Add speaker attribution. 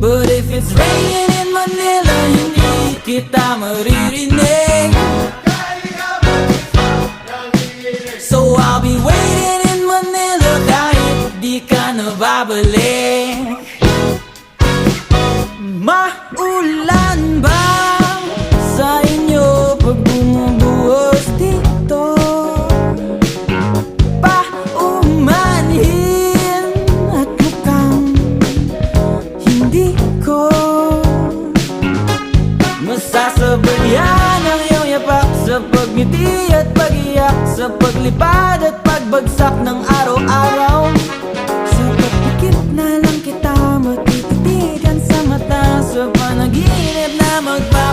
Speaker 1: But if it's raining in Manila Hindi kita maririnig So I'll be waiting in Manila Kahit di ka na ko. Masasabagyan ang iyong yapak Sa pagngiti at pagiyak Sa paglipad at pagbagsak ng araw-araw. Sa pagpikit na lang kita Matititigan sa mata Sa panaginip na magpa